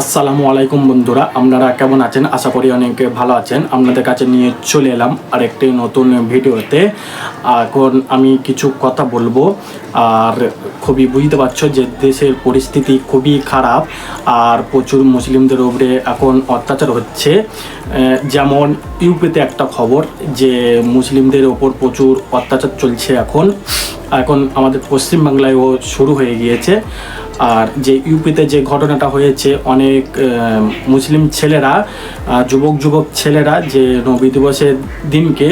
আসসালামু আলাইকুম বন্ধুরা, আপনারা কেমন আছেন? আশা করি অনেকে ভালো আছেন। আপনাদের কাছে নিয়ে চলে এলাম আরেকটি নতুন ভিডিওতে। এখন আমি কিছু কথা বলব। আর খুবই বুঝতে পারছ যে দেশের পরিস্থিতি খুবই খারাপ, আর প্রচুর মুসলিমদের উপরে এখন অত্যাচার হচ্ছে। যেমন ইউপিতে একটা খবর যে মুসলিমদের ওপর প্রচুর অত্যাচার চলছে এখন। এখন আমাদের পশ্চিমবাংলায়ও শুরু হয়ে গিয়েছে। আর যে ইউপিতে যে ঘটনাটা হয়েছে, অনেক মুসলিম ছেলেরা যুবক যুবক ছেলেরা যে নবী দিবসের দিনকে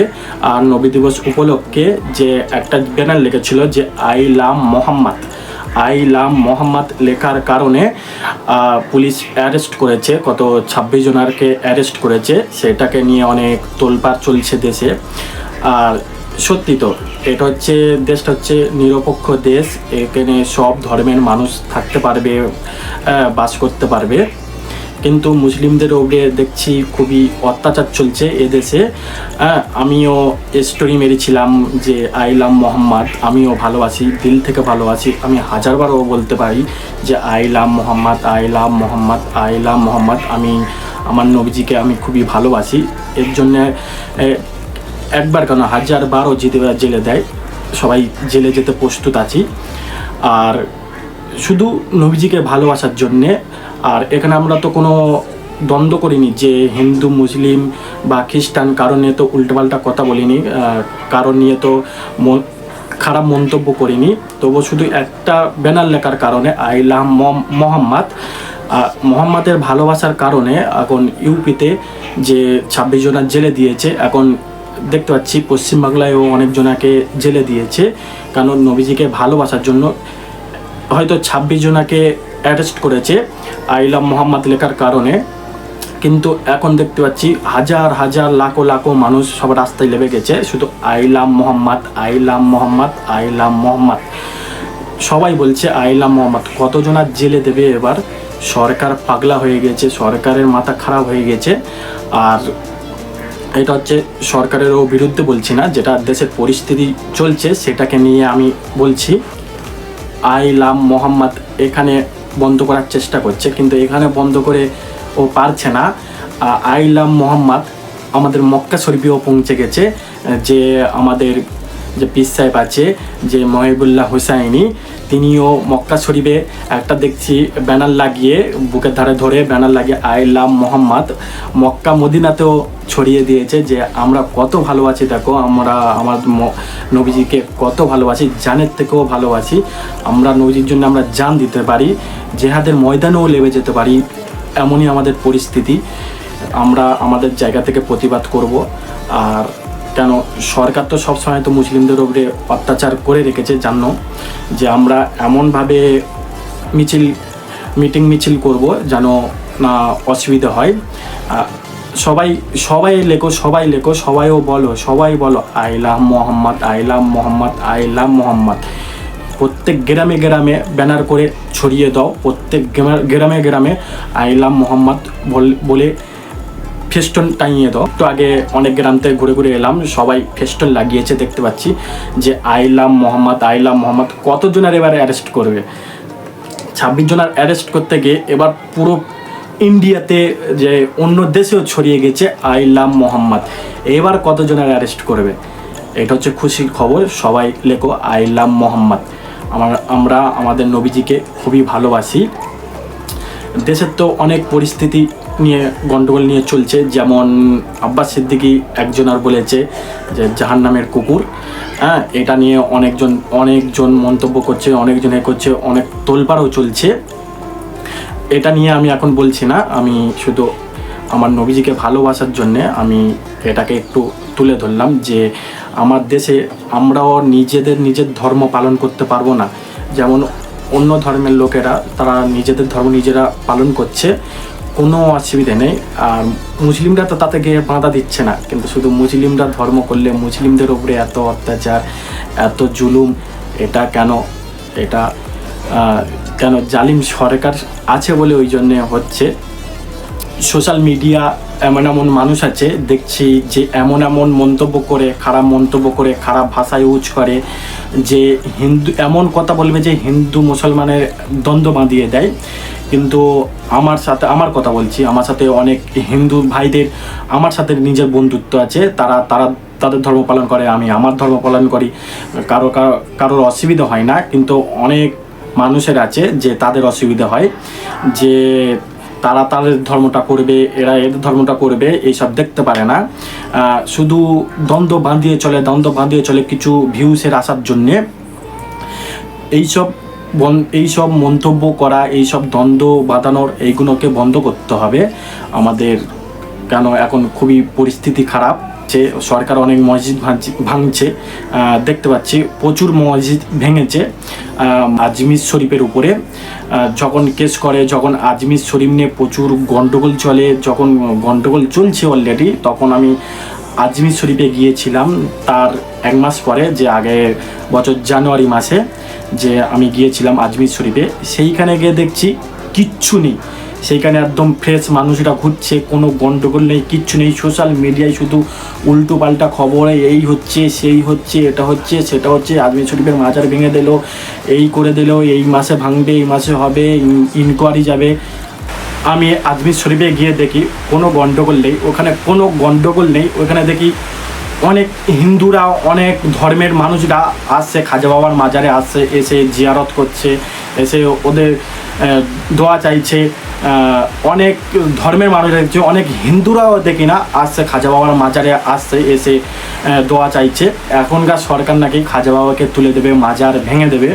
আর নবী দিবস উপলক্ষে যে একটা ব্যানার লিখেছিল যে আই লাম মোহাম্মদ। আই লাম মোহাম্মদ লেখার কারণে পুলিশ অ্যারেস্ট করেছে, কত ছাব্বিশ জনারকে অ্যারেস্ট করেছে, সেটাকে নিয়ে অনেক তোলপাড় চলছে দেশে। আর সত্যি তো, এটা হচ্ছে দেশটা হচ্ছে নিরপেক্ষ দেশ, এখানে সব ধর্মের মানুষ থাকতে পারবে বাস করতে পারবে। কিন্তু মুসলিমদের ওপরে দেখছি খুবই অত্যাচার চলছে এ দেশে। হ্যাঁ আমিও স্টোরি মেরেছিলাম যে আইলাম মোহাম্মদ আমিও ভালোবাসি, দিল থেকে ভালোবাসি। আমি হাজারবারও বলতে পারি যে আইলাম মোহাম্মদ আইলাম মোহাম্মদ আইলাম মোহাম্মদ আমি, আমার নবীজিকে আমি খুবই ভালোবাসি। এর জন্যে একবার কেন হাজার বারও জিতে জেলে দেয়। সবাই জেলে যেতে প্রস্তুত আছি। আর শুধু নবীজিকে ভালোবাসার জন্যে, আর এখানে আমরা তো কোনো দ্বন্দ্ব করিনি যে হিন্দু, মুসলিম বা খ্রিস্টান কারণে তো উল্টোপাল্টা কথা বলিনি কারণ নিয়ে তো খারাপ মন্তব্য করিনি। তবু শুধু একটা ব্যানার লেখার কারণে আইলাম মোহাম্মদ। মোহাম্মদের ভালোবাসার কারণে এখন ইউপিতে যে ছাব্বিশ জনের জেলে দিয়েছে, এখন দেখতে পাচ্ছি পশ্চিমবাংলায়ও অনেকজনাকে জেলে দিয়েছে। কারণ নবীজিকে ভালোবাসার জন্য হয়তো ছাব্বিশ জনাকে অ্যারেস্ট করেছে আইলাম মোহাম্মদ লেখার কারণে। কিন্তু এখন দেখতে পাচ্ছি, হাজার হাজার, লাখো লাখো মানুষ সব রাস্তায় লেবে গেছে। শুধু আইলাম মোহাম্মদ আইলাম মোহাম্মদ আইলাম মোহাম্মদ। সবাই বলছে আইলাম মোহাম্মদ। কতজনার জেলে দেবে এবার? সরকার পাগলা হয়ে গেছে, সরকারের মাথা খারাপ হয়ে গেছে। আর এটা হচ্ছে সরকারেরও বিরুদ্ধে বলছি না, যেটা দেশের পরিস্থিতি চলছে সেটাকে নিয়ে আমি বলছি। আই লাম মোহাম্মদ এখানে বন্ধ করার চেষ্টা করছে, কিন্তু এখানে বন্ধ করে ও পারছে না। আই লাম মোহাম্মদ আমাদের মক্কা শরীফেও পৌঁছে গেছে, যে আমাদের যে পিস সাহেব আছে, যে মহিবুল্লাহ হুসাইনি, তিনিও মক্কা শরীফে একটা দেখছি ব্যানার লাগিয়ে, বুকের ধারে ধরে ব্যানার লাগিয়ে, আই লাভ মোহাম্মদ, মক্কা মদিনাতেও ছড়িয়ে দিয়েছে যে আমরা কত ভালোবাসি দেখো, আমরা আমার নবীজিকে কত ভালোবাসি জানের থেকেও ভালোবাসি আমরা নবীজির জন্য আমরা জান দিতে পারি, জেহাদের ময়দানেও লেবে যেতে পারি, এমনই আমাদের পরিস্থিতি, আমরা আমাদের জায়গা থেকে প্রতিবাদ করব, আর কেন সরকার তো সবসময় তো মুসলিমদের উপরে অত্যাচার করে রেখেছে, জানো? যে আমরা এমনভাবে মিছিল, মিটিং মিছিল করব যেন না অসুবিধা হয়। সবাই সবাই লেখো সবাই লেখো, সবাইও বলো, সবাই বলো আইলাম মোহাম্মদ আইলাম মোহাম্মদ আইলাম মোহাম্মদ। প্রত্যেক গ্রামে গ্রামে ব্যানার করে ছড়িয়ে দাও, প্রত্যেক গ্রামে- গ্রামে আইলাম মোহাম্মদ বলে ফেস্টন টাঙিয়ে দাও। তো আগে অনেক গ্রাম থেকে ঘুরে ঘুরে এলাম, সবাই ফেস্টন লাগিয়েছে, দেখতে পাচ্ছি যে আইলাম মোহাম্মদ আইলাম মোহাম্মদ কতজনের এবারে অ্যারেস্ট করবে? ছাব্বিশ জনের অ্যারেস্ট করতে গিয়ে এবার পুরো ইন্ডিয়াতে যে অন্য দেশেও ছড়িয়ে গেছে আইলাম মোহাম্মদ। এবার কতজনের অ্যারেস্ট করবে? এটা হচ্ছে খুশির খবর, সবাই লেখো আইলাম মোহাম্মদ। আমার, আমরা আমাদের নবীজিকে খুবই ভালোবাসি। দেশের তো অনেক পরিস্থিতি নিয়ে গন্ডগোল নিয়ে চলছে। যেমন আব্বাস সিদ্দিকি একজন আর বলেছে যে জাহান নামের কুকুর হ্যাঁ এটা নিয়ে অনেকজন অনেকজন মন্তব্য করছে, অনেকজন এ করছে, অনেক তোলপাড়ও চলছে। এটা নিয়ে আমি এখন বলছি না, আমি শুধু আমার নবীজিকে ভালোবাসার জন্যে আমি এটাকে একটু তুলে ধরলাম যে, আমার দেশে আমরাও নিজেদের নিজের ধর্ম পালন করতে পারব না। যেমন অন্য ধর্মের লোকেরা, তারা নিজেদের ধর্ম নিজেরা পালন করছে। কোনো অসুবিধে নেই। আর মুসলিমরা তো তাতে গিয়ে বাধা দিচ্ছে না। কিন্তু শুধু মুসলিমরা ধর্ম করলে মুসলিমদের উপরে এত অত্যাচার, এত জুলুম, এটা কেন? এটা কেন জালিম সরকার আছে বলে ওই জন্যে হচ্ছে। সোশ্যাল মিডিয়া এমন এমন মানুষ আছে, দেখছি যে এমন এমন মন্তব্য করে, খারাপ মন্তব্য করে, খারাপ ভাষা ইউজ করে, যে হিন্দু, এমন কথা বলবে যে হিন্দু মুসলমানের দ্বন্দ্ব বাঁধিয়ে দেয়। কিন্তু আমার সাথে, আমার কথা বলছি, আমার সাথে অনেক হিন্দু ভাইদের, আমার সাথে নিজের বন্ধুত্ব আছে, তারা তারা তাদের ধর্ম পালন করে, আমি আমার ধর্ম পালন করি। কারও কারও, কারোর অসুবিধা হয় না, কিন্তু অনেক মানুষের আছে যে তাদের অসুবিধা হয়, যে তারা তাদের ধর্মটা করবে, এরা এদের ধর্মটা করবে, এইসব দেখতে পারে না। শুধু দ্বন্দ্ব বাঁধিয়ে চলে, দ্বন্দ্ব বাঁধিয়ে চলে কিছু ভিউসের আসার জন্যে, এইসব বন- এইসব মন্তব্য করা, এই সব দ্বন্দ্ব বাঁধানোর এইগুলোকে বন্ধ করতে হবে। আমাদের কেন এখন খুবই পরিস্থিতি খারাপ, যে সরকার অনেক মসজিদ ভাঙছে দেখতে পাচ্ছি প্রচুর মসজিদ ভেঙেছে আজমির শরীফের উপরে। যখন কেস করে, যখন আজমির শরীফ নিয়ে প্রচুর গন্ডগোল চলে, যখন গন্ডগোল চলছে অলরেডি তখন আমি আজমির শরীফে গিয়েছিলাম, তার এক মাস পরে, যে আগে বছর জানুয়ারি মাসে। যে আমি গিয়েছিলাম আজমির শরীফে, সেইখানে গিয়ে দেখছি কিচ্ছু নেই। সেইখানে একদম ফ্রেশ মানুষরা ঘুরছে, কোনো গন্ডগোল নেই, কিচ্ছু নেই। সোশ্যাল মিডিয়ায় শুধু উল্টো পাল্টা খবরে এই হচ্ছে, সেই হচ্ছে, এটা হচ্ছে, সেটা হচ্ছে, আজমির শরীফের মাজার ভেঙে দিল, এই করে দিল, এই মাসে ভাঙবে, এই মাসে হবে ইনকোয়ারি যাবে। আমি আজমির শরীফে গিয়ে দেখি, কোনো গন্ডগোল নেই, ওখানে কোনো গন্ডগোল নেই, ওখানে দেখি অনেক হিন্দুরা, অনেক ধর্মের মানুষরা আসছে, খাজা বাবার মাজারে আসছে, এসে জিয়ারত করছে, এসে ওদের দোয়া চাইছে। অনেক ধর্মের মানুষরা দেখছি, অনেক হিন্দুরাও দেখি না, আসছে, খাজা বাবার মাজারে আসছে, এসে দোয়া চাইছে। এখনকার সরকার নাকি খাজা বাবাকে তুলে দেবে, মাজার ভেঙে দেবে।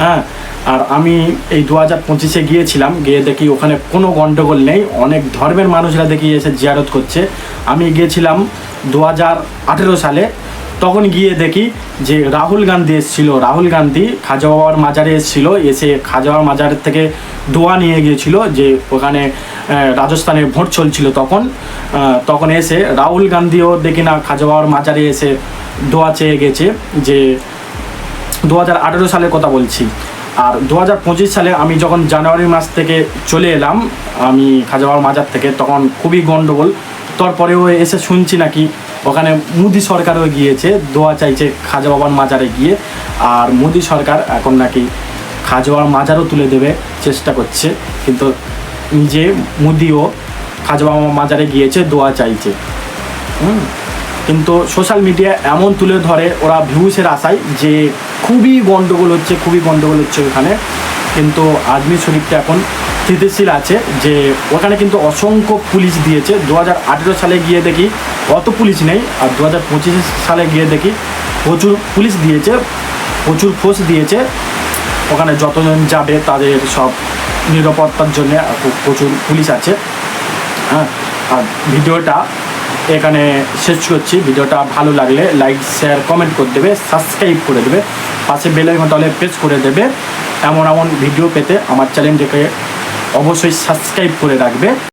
হ্যাঁ আর আমি এই দু হাজার পঁচিশে গিয়েছিলাম, গিয়ে দেখি ওখানে কোনো গণ্ডগোল নেই। অনেক ধর্মের মানুষরা দেখি এসে জিয়ারত করছে। আমি গিয়েছিলাম দু হাজার আঠেরো সালে। তখন গিয়ে দেখি যে রাহুল গান্ধী এসেছিল। রাহুল গান্ধী খাজা বাবার মাজারে এসেছিল। এসে খাজা বাবার মাজারের থেকে দোয়া নিয়ে গিয়েছিল যে ওখানে রাজস্থানে ভোট চলছিল তখন। তখন এসে রাহুল গান্ধীও দেখি না খাজা বাবার মাজারে এসে দোয়া চেয়ে গেছে যে দু হাজার আঠেরো সালের কথা বলছি। আর দু হাজার পঁচিশ সালে আমি যখন জানুয়ারি মাস থেকে চলে এলাম, আমি খাজাবাবার মাজার থেকে, তখন খুবই গন্ডগোল। তারপরেও এসে শুনছি নাকি ওখানে মোদি সরকারও গিয়েছে, দোয়া চাইছে খাজা বাবার মাজারে গিয়ে। আর মোদি সরকার এখন নাকি খাজা মাজারও তুলে দেবে, চেষ্টা করছে। কিন্তু নিজে মোদিও খাজা বাবার মাজারে গিয়েছে, দোয়া চাইছে। কিন্তু সোশ্যাল মিডিয়া এমন তুলে ধরে, ওরা ভিউসের আশায় যে খুবই গন্ডগোল হচ্ছে, খুবই গন্ডগোল হচ্ছে ওখানে। কিন্তু আজমির শরীফটা এখন স্থিতিশীল আছে যে ওখানে কিন্তু অসংখ্য পুলিশ দিয়েছে। দু হাজার আঠেরো সালে গিয়ে দেখি অত পুলিশ নেই, আর দু হাজার পঁচিশ সালে গিয়ে দেখি প্রচুর পুলিশ দিয়েছে, প্রচুর ফোর্স দিয়েছে। ওখানে যতজন যাবে তাদের সব নিরাপত্তার জন্য প্রচুর পুলিশ আছে। হ্যাঁ আর ভিডিওটা এখানে শেষ করছি। ভিডিওটা ভালো লাগলে লাইক শেয়ার কমেন্ট করে দেবে সাবস্ক্রাইব করে দেবে, পাশে বেল আইকন তাহলে প্রেস করে দেবে। এমন এমন ভিডিও পেতে আমার চ্যানেলটিকে অবশ্যই সাবস্ক্রাইব করে রাখবে।